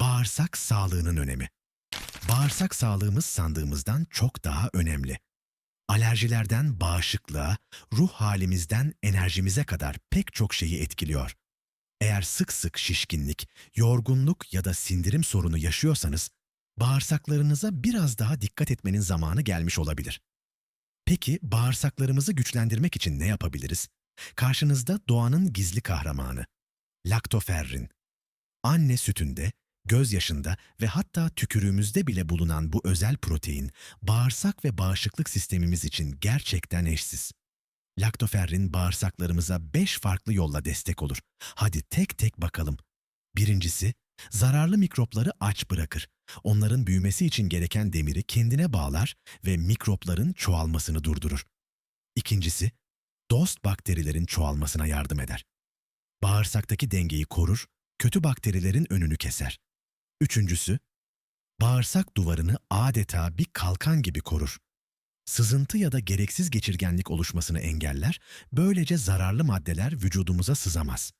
Bağırsak sağlığının önemi. Bağırsak sağlığımız sandığımızdan çok daha önemli. Alerjilerden bağışıklığa, ruh halimizden enerjimize kadar pek çok şeyi etkiliyor. Eğer sık sık şişkinlik, yorgunluk ya da sindirim sorunu yaşıyorsanız, bağırsaklarınıza biraz daha dikkat etmenin zamanı gelmiş olabilir. Peki bağırsaklarımızı güçlendirmek için ne yapabiliriz? Karşınızda doğanın gizli kahramanı, laktoferrin. Anne sütünde, gözyaşında ve hatta tükürüğümüzde bile bulunan bu özel protein, bağırsak ve bağışıklık sistemimiz için gerçekten eşsiz. Laktoferrin bağırsaklarımıza 5 farklı yolla destek olur. Hadi tek tek bakalım. Birincisi, zararlı mikropları aç bırakır. Onların büyümesi için gereken demiri kendine bağlar ve mikropların çoğalmasını durdurur. İkincisi, dost bakterilerin çoğalmasına yardım eder. Bağırsaktaki dengeyi korur, kötü bakterilerin önünü keser. Üçüncüsü, bağırsak duvarını adeta bir kalkan gibi korur. Sızıntı ya da gereksiz geçirgenlik oluşmasını engeller, böylece zararlı maddeler vücudumuza sızamaz.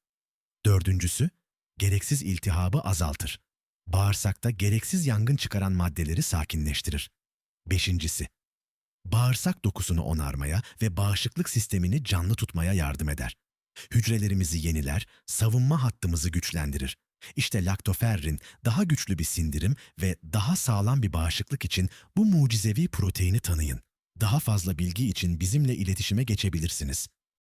Dördüncüsü, gereksiz iltihabı azaltır. Bağırsakta gereksiz yangın çıkaran maddeleri sakinleştirir. Beşincisi, bağırsak dokusunu onarmaya ve bağışıklık sistemini canlı tutmaya yardım eder. Hücrelerimizi yeniler, savunma hattımızı güçlendirir. İşte laktoferrin daha güçlü bir sindirim ve daha sağlam bir bağışıklık için bu mucizevi proteini tanıyın. Daha fazla bilgi için bizimle iletişime geçebilirsiniz.